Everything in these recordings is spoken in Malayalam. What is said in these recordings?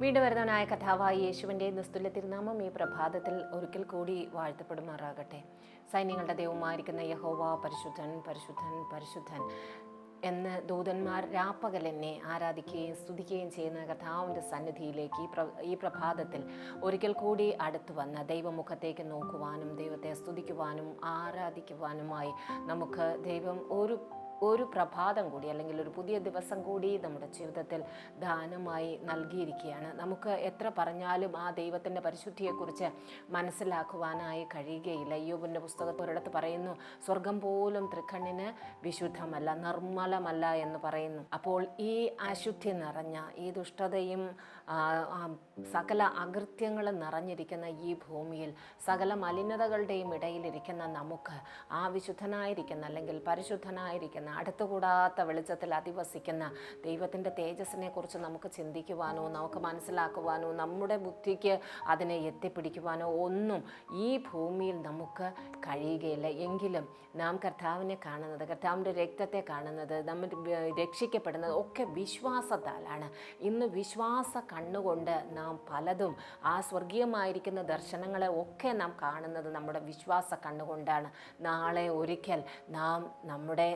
വീണ്ടും വരുന്നവനായ കഥാവായി യേശുവിന്റെ നിസ്തുല്യ തിരുനാമം ഈ പ്രഭാതത്തിൽ ഒരിക്കൽ കൂടി വാഴ്ത്തപ്പെടുമാറാകട്ടെ. സൈന്യങ്ങളുടെ ദൈവമായിരിക്കുന്ന യഹോവ പരിശുദ്ധൻ പരിശുദ്ധൻ പരിശുദ്ധൻ എന്ന് ദൂതന്മാർ രാപ്പകൽ എന്നെ ആരാധിക്കുകയും സ്തുതിക്കുകയും ചെയ്യുന്ന കഥാവിന്റെ സന്നിധിയിലേക്ക് ഈ പ്ര ഈ പ്രഭാതത്തിൽ ഒരിക്കൽ കൂടി അടുത്തു വന്ന ദൈവമുഖത്തേക്ക് നോക്കുവാനും ദൈവത്തെ സ്തുതിക്കുവാനും ആരാധിക്കുവാനുമായി നമുക്ക് ദൈവം ഒരു ഒരു പ്രഭാതം കൂടി അല്ലെങ്കിൽ ഒരു പുതിയ ദിവസം കൂടി നമ്മുടെ ജീവിതത്തിൽ ദാനമായി നൽകിയിരിക്കുകയാണ്. നമുക്ക് എത്ര പറഞ്ഞാലും ആ ദൈവത്തിന്റെ പരിശുദ്ധിയെക്കുറിച്ച് മനസ്സിലാക്കുവാനായി കഴിയുകയില്ല. യോബിന്റെ പുസ്തകത്തിൽ ഒരിടത്ത് പറയുന്നു സ്വർഗം പോലും തൃക്കണ്ണിന് വിശുദ്ധമല്ല നിർമ്മലമല്ല എന്ന് പറയുന്നു. അപ്പോൾ ഈ അശുദ്ധി നിറഞ്ഞ ഈ ദുഷ്ടതയും സകല അകൃത്യങ്ങളും നിറഞ്ഞിരിക്കുന്ന ഈ ഭൂമിയിൽ സകല മലിനതകളുടെയും ഇടയിലിരിക്കുന്ന നമുക്ക് ആ വിശുദ്ധനായിരിക്കുന്ന അല്ലെങ്കിൽ പരിശുദ്ധനായിരിക്കുന്ന അടുത്തുകൂടാത്ത വെളിച്ചത്തിൽ അധിവസിക്കുന്ന ദൈവത്തിന്റെ തേജസ്സിനെ കുറിച്ച് നമുക്ക് ചിന്തിക്കുവാനോ നമുക്ക് മനസ്സിലാക്കുവാനോ നമ്മുടെ ബുദ്ധിക്ക് അതിനെ എത്തിപ്പിടിക്കുവാനോ ഒന്നും ഈ ഭൂമിയിൽ നമുക്ക് കഴിയുകയില്ല. എങ്കിലും നാം കർത്താവിനെ കാണുന്നത് കർത്താവിന്റെ രക്തത്തെ കാണുന്നത് നമ്മൾ രക്ഷിക്കപ്പെടുന്നത് ഒക്കെ വിശ്വാസത്താലാണ്. ഇന്ന് വിശ്വാസ കണ്ണുകൊണ്ട് നാം പലതും ആ സ്വർഗീയമായിരിക്കുന്ന ദർശനങ്ങളെ ഒക്കെ നാം കാണുന്നത് നമ്മുടെ വിശ്വാസ കണ്ണുകൊണ്ടാണ്. നാളെ ഒരിക്കൽ നാം നമ്മുടെ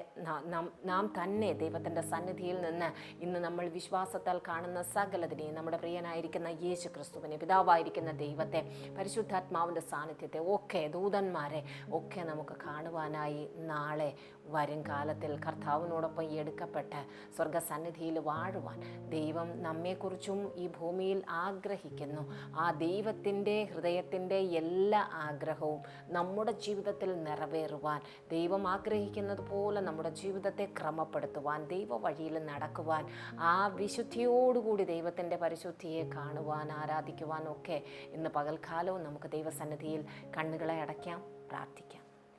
നാ- നാം- തന്നെ ദൈവത്തിന്റെ സന്നിധിയിൽ നിന്ന് ഇന്ന് നമ്മൾ വിശ്വാസത്താൽ കാണുന്ന സകലതിനെയും നമ്മുടെ പ്രിയനായിരിക്കുന്ന യേശു ക്രിസ്തുവിനെ പിതാവായിരിക്കുന്ന ദൈവത്തെ പരിശുദ്ധാത്മാവിന്റെ സാന്നിധ്യത്തെ ഒക്കെ ദൂതന്മാരെ ഒക്കെ നമുക്ക് കാണുവാനായി നാളെ വരും കാലത്തിൽ കർത്താവിനോടൊപ്പം എടുക്കപ്പെട്ട് സ്വർഗസന്നിധിയിൽ വാഴുവാൻ ദൈവം നമ്മെക്കുറിച്ചും ഈ ഭൂമിയിൽ ആഗ്രഹിക്കുന്നു. ആ ദൈവത്തിന്റെ ഹൃദയത്തിന്റെ എല്ലാ ആഗ്രഹവും നമ്മുടെ ജീവിതത്തിൽ നിറവേറുവാൻ ദൈവം ആഗ്രഹിക്കുന്നത് പോലെ നമ്മുടെ ജീവിതത്തെ ക്രമപ്പെടുത്തുവാൻ ദൈവ വഴിയിൽ നടക്കുവാൻ ആ വിശുദ്ധിയോടുകൂടി ദൈവത്തിന്റെ പരിശുദ്ധിയെ കാണുവാൻ ആരാധിക്കുവാൻ ഒക്കെ ഇന്ന് പകൽക്കാലവും നമുക്ക് ദൈവസന്നിധിയിൽ കണ്ണുകളെ അടയ്ക്കാം പ്രാർത്ഥിക്കാം.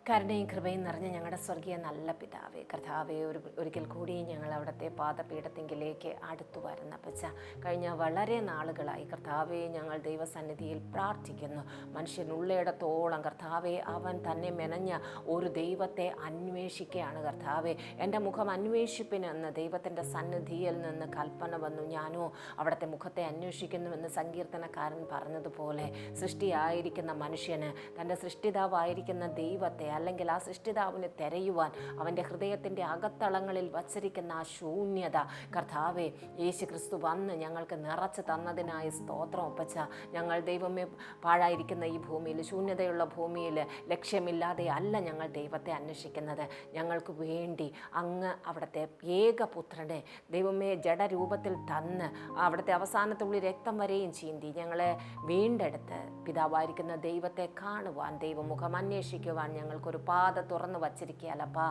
കരുണയും കൃപയും നിറഞ്ഞ ഞങ്ങളുടെ സ്വർഗീയ നല്ല പിതാവേ കർത്താവെ ഒരു ഒരിക്കൽ കൂടി ഞങ്ങൾ അവിടുത്തെ പാദപീഠത്തിങ്കിലേക്ക് അടുത്തു വരുന്ന. പച്ച കഴിഞ്ഞ വളരെ നാളുകളായി കർത്താവെ ഞങ്ങൾ ദൈവസന്നിധിയിൽ പ്രാർത്ഥിക്കുന്നു. മനുഷ്യനുള്ളയിടത്തോളം കർത്താവെ അവൻ തന്നെ മെനഞ്ഞ ഒരു ദൈവത്തെ അന്വേഷിക്കുകയാണ് കർത്താവെ. എന്റെ മുഖം അന്വേഷിപ്പിനെന്ന് ദൈവത്തിന്റെ സന്നിധിയിൽ നിന്ന് കൽപ്പന വന്നു. ഞാനോ അവിടുത്തെ മുഖത്തെ അന്വേഷിക്കുന്നുവെന്ന് സങ്കീർത്തനക്കാരൻ പറഞ്ഞതുപോലെ സൃഷ്ടിയായിരിക്കുന്ന മനുഷ്യന് തന്റെ സൃഷ്ടിതാവായിരിക്കുന്ന ദൈവത്തെ അല്ലെങ്കിൽ ആ സൃഷ്ടിതാവിനെ തിരയുവാൻ അവന്റെ ഹൃദയത്തിന്റെ അകത്തളങ്ങളിൽ വച്ചിരിക്കുന്ന ആ ശൂന്യത. കർത്താവെ യേശു ക്രിസ്തു വന്ന് ഞങ്ങൾക്ക് നിറച്ച് തന്നതിനായി സ്തോത്രം ഒപ്പച്ച ഞങ്ങൾ ദൈവമേ പാഴായിരിക്കുന്ന ഈ ഭൂമിയിൽ ശൂന്യതയുള്ള ഭൂമിയിൽ ലക്ഷ്യമില്ലാതെ അല്ല ഞങ്ങൾ ദൈവത്തെ അന്വേഷിക്കുന്നത്. ഞങ്ങൾക്ക് വേണ്ടി അങ്ങ് അവിടുത്തെ ഏകപുത്രനെ ദൈവമേ ജഡരൂപത്തിൽ തന്ന് അവിടുത്തെ അവസാനത്തുള്ളിൽ രക്തം വരെയും ചീന്തി ഞങ്ങളെ വീണ്ടെടുത്ത് പിതാവായിരിക്കുന്ന ദൈവത്തെ കാണുവാൻ ദൈവമുഖം അന്വേഷിക്കുവാൻ ഞങ്ങൾക്കൊരു പാത തുറന്നു വച്ചിരിക്കുകയല്ലപ്പാ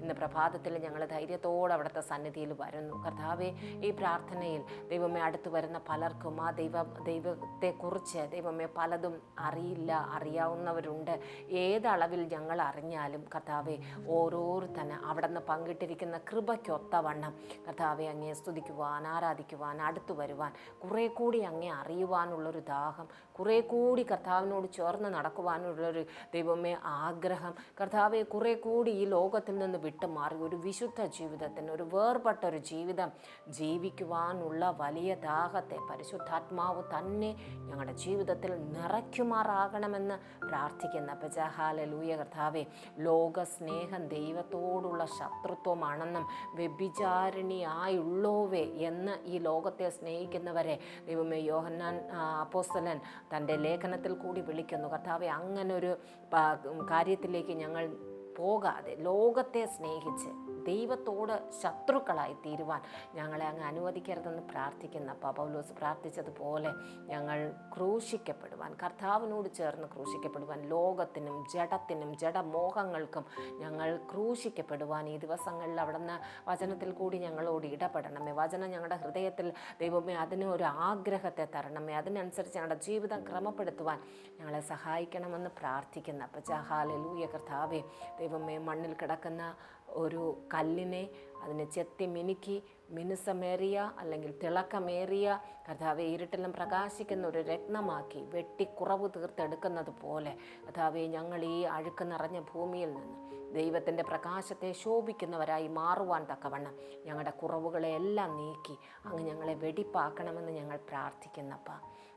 ഇന്ന് പ്രഭാതത്തിൽ ഞങ്ങൾ ധൈര്യത്തോടെ അവിടുത്തെ സന്നിധിയിൽ വരുന്നു. കർത്താവെ ഈ പ്രാർത്ഥനയിൽ ദൈവമേ അടുത്ത് വരുന്ന പലർക്കും ആ ദൈവ ദൈവത്തെക്കുറിച്ച് ദൈവമേ പലതും അറിയില്ല അറിയാവുന്നവരുണ്ട്. ഏതളവിൽ ഞങ്ങൾ അറിഞ്ഞാലും കർത്താവെ ഓരോരുത്തന് അവിടെ നിന്ന് പങ്കിട്ടിരിക്കുന്ന കൃപയ്ക്കൊത്തവണ്ണം കർത്താവെ അങ്ങേ സ്തുതിക്കുവാൻ ആരാധിക്കുവാൻ അടുത്തു വരുവാൻ കുറേ കൂടി അങ്ങേ അറിയുവാനുള്ളൊരു ദാഹം കുറേ കൂടി കർത്താവിനോട് ചേർന്ന് നടക്കുവാനുള്ളൊരു ദൈവമേ ആഗ്രഹം കർത്താവെ കുറെ കൂടി ഈ ലോകത്തിൽ നിന്ന് വിട്ടുമാറി. ഒരു വിശുദ്ധ ജീവിതത്തിന് ഒരു വേർപെട്ട ഒരു ജീവിതം ജീവിക്കുവാനുള്ള വലിയ ദാഹത്തെ പരിശുദ്ധാത്മാവ് തന്നെ ഞങ്ങളുടെ ജീവിതത്തിൽ നിറയ്ക്കുമാറാകണമെന്ന് പ്രാർത്ഥിക്കുന്ന. പജഹാല ലൂയ കർത്താവെ ലോക സ്നേഹം ദൈവത്തോടുള്ള ശത്രുത്വമാണെന്നും വ്യഭിചാരിണിയായുള്ളോവേ എന്ന് ഈ ലോകത്തെ സ്നേഹിക്കുന്നവരെ ദൈവമേ യോഹന്നാൻ അപ്പോസ്തലൻ തന്റെ ലേഖനത്തിൽ കൂടി വിളിക്കുന്നു. കർത്താവെ അങ്ങനൊരു പ- കാര്യത്തിലേക്ക് ഞങ്ങൾ പോകാതെ ലോകത്തെ സ്നേഹിച്ച് ദൈവത്തോട് ശത്രുക്കളായി തീരുവാൻ ഞങ്ങളെ അങ്ങ് അനുവദിക്കരുതെന്ന് പ്രാർത്ഥിക്കുന്ന പൗലോസ് പ്രാർത്ഥിച്ചതുപോലെ ഞങ്ങൾ ക്രൂശിക്കപ്പെടുവാൻ കർത്താവിനോട് ചേർന്ന് ക്രൂശിക്കപ്പെടുവാൻ ലോകത്തിനും ജഡത്തിനും ജഡമോഹങ്ങൾക്കും ഞങ്ങൾ ക്രൂശിക്കപ്പെടുവാൻ. ഈ ദിവസങ്ങളിൽ അവിടുന്ന് വചനത്തിൽ കൂടി ഞങ്ങളോട് ഇടപെടണമേ. വചനം ഞങ്ങളുടെ ഹൃദയത്തിൽ ദൈവമേ അതിന് ഒരു ആഗ്രഹത്തെ തരണമേ. അതിനനുസരിച്ച് ഞങ്ങളുടെ ജീവിതം ക്രമപ്പെടുത്തുവാൻ ഞങ്ങളെ സഹായിക്കണമെന്ന് പ്രാർത്ഥിക്കുന്ന അപ്പം ചഹാലൂയ കർത്താവേ ദൈവമേ മണ്ണിൽ കിടക്കുന്ന ഒരു കല്ലിനെ അതിനെ ചെത്തി മിനുക്കി മിനുസമേറിയ അല്ലെങ്കിൽ തിളക്കമേറിയ കഥാവെ ഇരുട്ടിലും പ്രകാശിക്കുന്ന ഒരു രത്നമാക്കി വെട്ടി കുറവ് തീർത്തെടുക്കുന്നത് പോലെ കഥാവെ ഞങ്ങൾ ഈ അഴുക്ക് നിറഞ്ഞ ഭൂമിയിൽ നിന്ന് ദൈവത്തിന്റെ പ്രകാശത്തെ ശോഭിക്കുന്നവരായി മാറുവാൻ തക്കവണ്ണം ഞങ്ങളുടെ കുറവുകളെ എല്ലാം നീക്കി അങ്ങ് ഞങ്ങളെ വെടിപ്പാക്കണമെന്ന് ഞങ്ങൾ പ്രാർത്ഥിക്കുന്നപ്പ.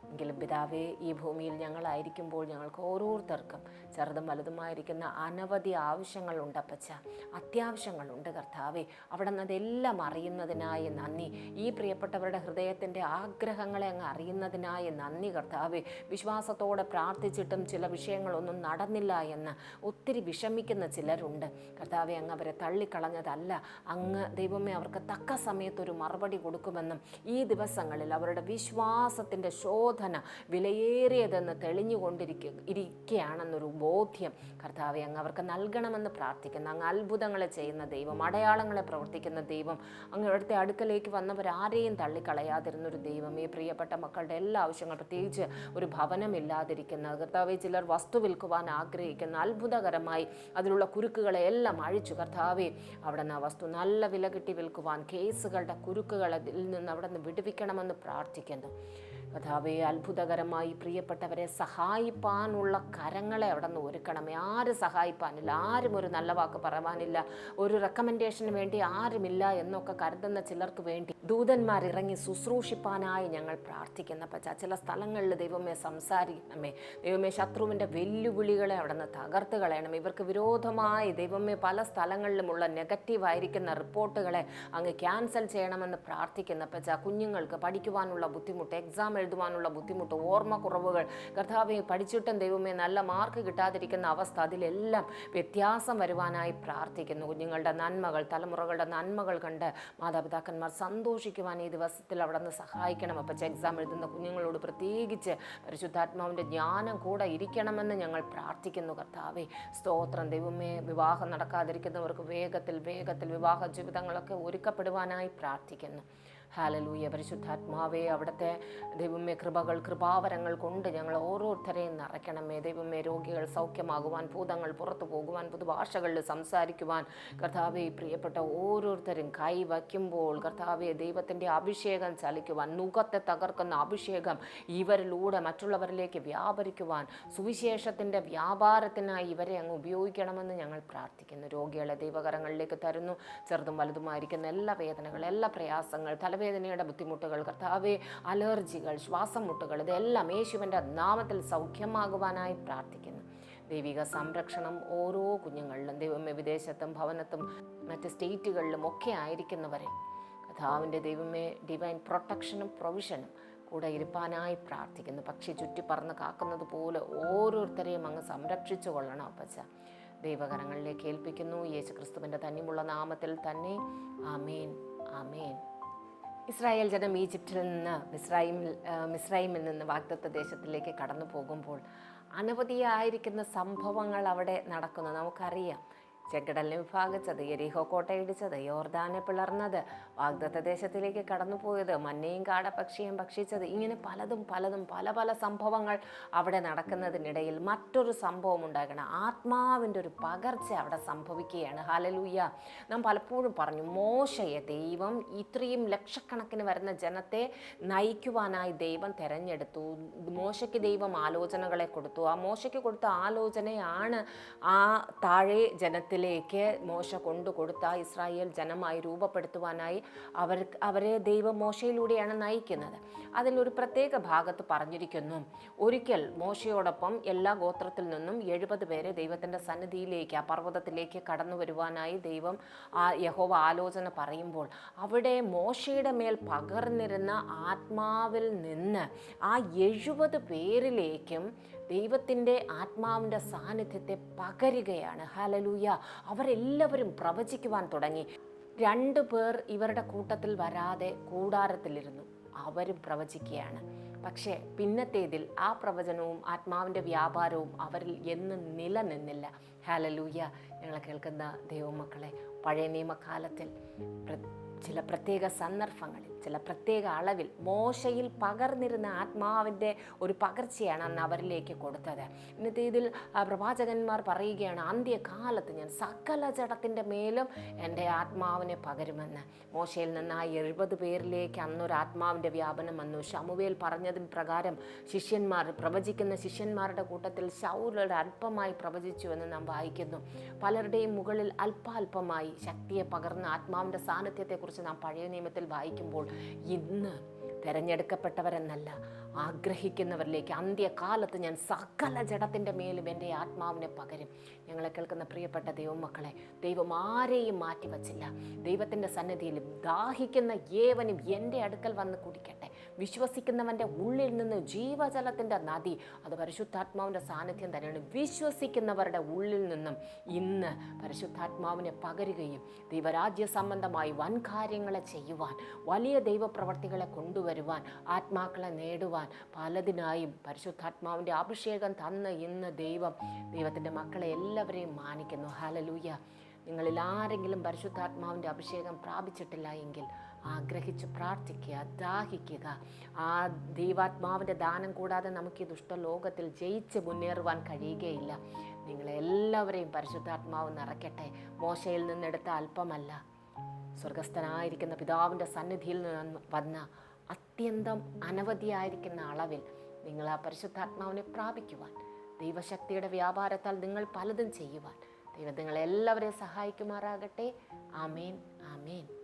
എങ്കിലും പിതാവേ ഈ ഭൂമിയിൽ ഞങ്ങളായിരിക്കുമ്പോൾ ഞങ്ങൾക്ക് ഓരോരുത്തർക്കും ചെറുതും വലുതുമായിരിക്കുന്ന അനവധി ആവശ്യങ്ങളുണ്ട് അപ്പച്ച. അത്യാവശ്യങ്ങളുണ്ട് കർത്താവേ. അവിടെ നിന്ന് അതെല്ലാം അറിയുന്നതിനായി നന്ദി. ഈ പ്രിയപ്പെട്ടവരുടെ ഹൃദയത്തിന്റെ ആഗ്രഹങ്ങളെ അങ്ങ് അറിയുന്നതിനായി നന്ദി കർത്താവേ. വിശ്വാസത്തോടെ പ്രാർത്ഥിച്ചിട്ടും ചില വിഷയങ്ങളൊന്നും നടന്നില്ല എന്ന് ഒത്തിരി വിഷമിക്കുന്ന ചിലരുണ്ട്. കർത്താവെ അങ്ങ് അവരെ തള്ളിക്കളഞ്ഞതല്ല. അങ്ങ് ദൈവമേ അവർക്ക് തക്ക സമയത്തൊരു മറുപടി കൊടുക്കുമെന്നും ഈ ദിവസങ്ങളിൽ അവരുടെ വിശ്വാസത്തിന്റെ ശോധന വിലയേറിയതെന്ന് തെളിഞ്ഞുകൊണ്ടിരിക്കുക ഇരിക്കുകയാണെന്നൊരു ബോധ്യം കർത്താവെ അങ്ങ് അവർക്ക് നൽകണമെന്ന് പ്രാർത്ഥിക്കുന്നു. അങ്ങ് അത്ഭുതങ്ങളെ ചെയ്യുന്ന ദൈവം അടയാളങ്ങളെ പ്രവർത്തിക്കുന്ന ദൈവം അങ്ങ് ഇവിടുത്തെ അടുക്കലേക്ക് വന്നവരാരെയും തള്ളിക്കളയാതിരുന്നൊരു ദൈവം ഈ പ്രിയപ്പെട്ട മക്കളുടെ എല്ലാ ആവശ്യങ്ങളും പ്രത്യേകിച്ച് ഒരു ഭവനമില്ലാതിരിക്കുന്ന കർത്താവെ ചിലർ വസ്തു വിൽക്കുവാൻ ആഗ്രഹിക്കുന്ന അത്ഭുതകരമായി അതിലുള്ള കുരുക്കുകളെ എല്ലാം അഴിച്ചു. കർത്താവെ അവിടെ നിന്ന് ആ വസ്തു നല്ല വില കിട്ടി വിൽക്കുവാൻ കേസുകളുടെ കുരുക്കുകളിൽ നിന്ന് അവിടെ നിന്ന് വിടുവിക്കണമെന്ന് പ്രാർത്ഥിക്കുന്നു. കഥാവെ അത്ഭുതകരമായി പ്രിയപ്പെട്ടവരെ സഹായിപ്പാനുള്ള കരങ്ങളെ അവിടെ നിന്ന് ഒരുക്കണമേ. ആര് സഹായിപ്പാനില്ല? ആരും ഒരു നല്ല വാക്ക് പറയാനില്ല ഒരു റെക്കമെൻഡേഷന് വേണ്ടി ആരുമില്ല എന്നൊക്കെ കരുതുന്ന ചിലർക്ക് വേണ്ടി ദൂതന്മാർ ഇറങ്ങി ശുശ്രൂഷിപ്പാനായി ഞങ്ങൾ പ്രാർത്ഥിക്കുന്ന പച്ച ചില സ്ഥലങ്ങളിൽ ദൈവമേ സംസാരിക്കണമേ. ദൈവമേ ശത്രുവിന്റെ വെല്ലുവിളികളെ അവിടെ നിന്ന് തകർത്ത് കളയണം. ഇവർക്ക് വിരോധമായി ദൈവമേ പല സ്ഥലങ്ങളിലുമുള്ള നെഗറ്റീവായിരിക്കുന്ന റിപ്പോർട്ടുകളെ അങ്ങ് ക്യാൻസൽ ചെയ്യണമെന്ന് പ്രാർത്ഥിക്കുന്ന പച്ച കുഞ്ഞുങ്ങൾക്ക് പഠിക്കുവാനുള്ള ബുദ്ധിമുട്ട് എക്സാം എഴുതുവാനുള്ള ബുദ്ധിമുട്ട് ഓർമ്മക്കുറവുകൾ. കർത്താവെ പഠിച്ചിട്ടും ദൈവമേ നല്ല മാർക്ക് കിട്ടാതിരിക്കുന്ന അവസ്ഥ അതിലെല്ലാം വ്യത്യാസം വരുവാനായി പ്രാർത്ഥിക്കുന്നു. കുഞ്ഞുങ്ങളുടെ നന്മകൾ തലമുറകളുടെ നന്മകൾ കണ്ട് മാതാപിതാക്കന്മാർ സന്തോഷിക്കുവാൻ ഈ ദിവസത്തിൽ അവിടെ നിന്ന് സഹായിക്കണം. അപ്പം എക്സാം എഴുതുന്ന കുഞ്ഞുങ്ങളോട് പ്രത്യേകിച്ച് പരിശുദ്ധാത്മാവിന്റെ ജ്ഞാനം കൂടെ ഇരിക്കണമെന്ന് ഞങ്ങൾ പ്രാർത്ഥിക്കുന്നു കർത്താവെ. സ്തോത്രം. ദൈവമേ വിവാഹം നടക്കാതിരിക്കുന്നവർക്ക് വേഗത്തിൽ വേഗത്തിൽ വിവാഹ ജീവിതങ്ങളൊക്കെ ഒരുക്കപ്പെടുവാനായി പ്രാർത്ഥിക്കുന്നു. ഹാലലൂയ പരിശുദ്ധാത്മാവേ അവിടുത്തെ ദൈവമേ കൃപകൾ കൃപാവരങ്ങൾ കൊണ്ട് ഞങ്ങൾ ഓരോരുത്തരെയും നിറയ്ക്കണമേ. ദൈവമേ രോഗികൾ സൗഖ്യമാകുവാൻ ഭൂതങ്ങൾ പുറത്തു പോകുവാൻ പുതുഭാഷകളിൽ സംസാരിക്കുവാൻ കർത്താവെ പ്രിയപ്പെട്ട ഓരോരുത്തരും കൈ വയ്ക്കുമ്പോൾ കർത്താവെ ദൈവത്തിന്റെ അഭിഷേകം ചലിക്കുവാൻ നുഖത്തെ തകർക്കുന്ന അഭിഷേകം ഇവരിലൂടെ മറ്റുള്ളവരിലേക്ക് വ്യാപരിക്കുവാൻ സുവിശേഷത്തിന്റെ വ്യാപാരത്തിനായി ഇവരെ അങ്ങ് ഉപയോഗിക്കണമെന്ന് ഞങ്ങൾ പ്രാർത്ഥിക്കുന്നു. രോഗികളെ ദൈവകരങ്ങളിലേക്ക് തരുന്നു. ചെറുതും വലുതുമായിരിക്കുന്ന എല്ലാ വേദനകൾ എല്ലാ പ്രയാസങ്ങൾ തലവേദനയുടെ ബുദ്ധിമുട്ടുകൾ കർത്താവെ അലർജികൾ ശ്വാസം മുട്ടുകൾ ഇതെല്ലാം യേശുവിന്റെ നാമത്തിൽ സൗഖ്യമാകുവാനായി പ്രാർത്ഥിക്കുന്നു. ദൈവിക സംരക്ഷണം ഓരോ കുഞ്ഞുങ്ങളിലും ദൈവമേ വിദേശത്തും ഭവനത്തും മറ്റ് സ്റ്റേറ്റുകളിലും ഒക്കെ ആയിരിക്കുന്നവരെ. കഥാവിന്റെ ദൈവമേ ഡിവൈൻ പ്രൊട്ടക്ഷനും പ്രൊവിഷനും കൂടെ ഇരുപ്പാനായി പ്രാർത്ഥിക്കുന്നു. പക്ഷി ചുറ്റി പറന്ന് കാക്കുന്നത് പോലെ ഓരോരുത്തരെയും അങ്ങ് സംരക്ഷിച്ചു കൊള്ളണം അപ്പച്ച. ദൈവകരങ്ങളിലേക്ക് ഏൽപ്പിക്കുന്നു. യേശു ക്രിസ്തുവിന്റെ തന്നിമുള്ള നാമത്തിൽ തന്നെ. ആമേൻ. ആമേൻ. ഇസ്രായേൽ ജനം ഈജിപ്തിൽ നിന്ന് മിസ്രൈമിൽ മിസ്രൈമിൽ നിന്ന് വാഗ്ദത്ത ദേശത്തിലേക്ക് കടന്നു പോകുമ്പോൾ അനവധിയായിരിക്കുന്ന സംഭവങ്ങൾ അവിടെ നടക്കുന്നു. നമുക്കറിയാം ചെങ്കടലിനെ വിഭാഗിച്ചത് എരിഹോ കോട്ടയിടിച്ചത് യോർദാനെ പിളർന്നത് വാഗ്ദത്ത ദേശത്തിലേക്ക് കടന്നുപോയത് മഞ്ഞയും കാടപക്ഷിയും ഭക്ഷിച്ചത്. ഇങ്ങനെ പലതും പലതും പല പല സംഭവങ്ങൾ അവിടെ നടക്കുന്നതിനിടയിൽ മറ്റൊരു സംഭവം ഉണ്ടാകണം. ആത്മാവിന്റെ ഒരു പകർച്ച അവിടെ സംഭവിക്കുകയാണ്. ഹാലലൂയ നാം പലപ്പോഴും പറഞ്ഞു മോശയെ ദൈവം ഇത്രയും ലക്ഷക്കണക്കിന് വരുന്ന ജനത്തെ നയിക്കുവാനായി ദൈവം തെരഞ്ഞെടുത്തു. മോശയ്ക്ക് ദൈവം ആലോചനകളെ കൊടുത്തു. ആ മോശയ്ക്ക് കൊടുത്ത ആലോചനയാണ് ആ താഴെ ജനത്തിലേക്ക് മോശ കൊണ്ടുകൊടുത്ത ഇസ്രായേൽ ജനമായി രൂപപ്പെടുത്തുവാനായി അവർ അവരെ ദൈവം മോശയിലൂടെയാണ് നയിക്കുന്നത്. അതിലൊരു പ്രത്യേക ഭാഗത്ത് പറഞ്ഞിരിക്കുന്നു. ഒരിക്കൽ മോശയോടൊപ്പം എല്ലാ ഗോത്രത്തിൽ നിന്നും എഴുപത് പേരെ ദൈവത്തിന്റെ സന്നിധിയിലേക്ക് ആ പർവതത്തിലേക്ക് കടന്നു വരുവാനായി ദൈവം ആ യഹോവ ആലോചന പറയുമ്പോൾ അവിടെ മോശയുടെ മേൽ പകർന്നിരുന്ന ആത്മാവിൽ നിന്ന് ആ എഴുപത് പേരിലേക്കും ദൈവത്തിന്റെ ആത്മാവിന്റെ സാന്നിധ്യത്തെ പകരുകയാണ്. ഹലലൂയ അവരെല്ലാവരും പ്രവചിക്കുവാൻ തുടങ്ങി. രണ്ടു പേർ ഇവരുടെ കൂട്ടത്തിൽ വരാതെ കൂടാരത്തിലിരുന്നു. അവരും പ്രവചിക്കുകയാണ്. പക്ഷേ പിന്നത്തേതിൽ ആ പ്രവചനവും ആത്മാവിന്റെ വ്യാപാരവും അവരിൽ എന്നും നിലനിന്നില്ല. ഹാലലൂയ ഞങ്ങൾ കേൾക്കുന്ന ദൈവമക്കളെ പഴയ നിയമകാലത്തിൽ ചില പ്രത്യേക സന്ദർഭങ്ങളിൽ ചില പ്രത്യേക അളവിൽ മോശയിൽ പകർന്നിരുന്ന ആത്മാവിന്റെ ഒരു പകർച്ചയാണ് അന്ന് അവരിലേക്ക് കൊടുത്തത്. ഇന്നത്തെ ഇതിൽ പ്രവാചകന്മാർ പറയുകയാണ് അന്ത്യകാലത്ത് ഞാൻ സകല ജഡത്തിന്റെ മേലും എന്റെ ആത്മാവിനെ പകരുമെന്ന്. മോശയിൽ നിന്ന് ആ എഴുപത് പേരിലേക്ക് അന്നൊരു ആത്മാവിന്റെ വ്യാപനം വന്നു. ഷമുവേൽ പറഞ്ഞതിന് പ്രകാരം ശിഷ്യന്മാർ പ്രവചിക്കുന്ന ശിഷ്യന്മാരുടെ കൂട്ടത്തിൽ ശൗലയുടെ അല്പമായി പ്രവചിച്ചു എന്ന് നാം വായിക്കുന്നു. പലരുടെയും മുകളിൽ അല്പാൽപമായി ശക്തിയെ പകർന്ന ആത്മാവിന്റെ സാന്നിധ്യത്തെക്കുറിച്ച് നാം പഴയ നിയമത്തിൽ വായിക്കുമ്പോൾ ഇന്ന് തിരഞ്ഞെടുക്കപ്പെട്ടവരെന്നല്ല ആഗ്രഹിക്കുന്നവരിലേക്ക് അന്ത്യകാലത്ത് ഞാൻ സകല ജഡത്തിന്റെ മേലും എന്റെ ആത്മാവിനെ പകരും. ഞങ്ങളെ കേൾക്കുന്ന പ്രിയപ്പെട്ട ദൈവമക്കളെ ദൈവം ആരെയും മാറ്റിവച്ചില്ല. ദൈവത്തിന്റെ സന്നിധിയിൽ ദാഹിക്കുന്ന ഏവനും എന്റെ അടുക്കൽ വന്ന് കുടിക്കട്ടെ. വിശ്വസിക്കുന്നവന്റെ ഉള്ളിൽ നിന്ന് ജീവജലത്തിന്റെ നദി അത് പരിശുദ്ധാത്മാവിന്റെ സാന്നിധ്യം തന്നെയാണ്. വിശ്വസിക്കുന്നവരുടെ ഉള്ളിൽ നിന്നും ഇന്ന് പരിശുദ്ധാത്മാവിനെ പകരുകയും ദൈവരാജ്യ സംബന്ധമായി വൻ കാര്യങ്ങളെ ചെയ്യുവാൻ വലിയ ദൈവപ്രവർത്തികളെ കൊണ്ടുവരുവാൻ ആത്മാക്കളെ നേടുവാൻ പലതിനായും പരിശുദ്ധാത്മാവിന്റെ അഭിഷേകം തന്ന ഇന്ന് ദൈവം ദൈവത്തിന്റെ മക്കളെ എല്ലാവരെയും മാനിക്കുന്നു. ഹലലൂയ നിങ്ങളിൽ ആരെങ്കിലും പരിശുദ്ധാത്മാവിന്റെ അഭിഷേകം പ്രാപിച്ചിട്ടില്ല എങ്കിൽ ആഗ്രഹിച്ച് പ്രാർത്ഥിക്കുക ദാഹിക്കുക. ആ ദൈവാത്മാവിന്റെ ദാനം കൂടാതെ നമുക്ക് ഈ ദുഷ്ടലോകത്തിൽ ജയിച്ച് മുന്നേറുവാൻ കഴിയുകയില്ല. നിങ്ങളെല്ലാവരെയും പരിശുദ്ധാത്മാവ് നിറയ്ക്കട്ടെ. മോശയിൽ നിന്നെടുത്ത അല്പമല്ല. സ്വർഗസ്ഥനായിരിക്കുന്ന പിതാവിന്റെ സന്നിധിയിൽ നിന്ന് വന്ന അത്യന്തം അനവധിയായിരിക്കുന്ന അളവിൽ നിങ്ങൾ ആ പരിശുദ്ധാത്മാവിനെ പ്രാപിക്കുവാൻ ദൈവശക്തിയുടെ വ്യാപാരത്താൽ നിങ്ങൾ പലതും ചെയ്യുവാൻ ദൈവം നിങ്ങളെല്ലാവരെയും സഹായിക്കുമാറാകട്ടെ. ആമേൻ ആമേൻ.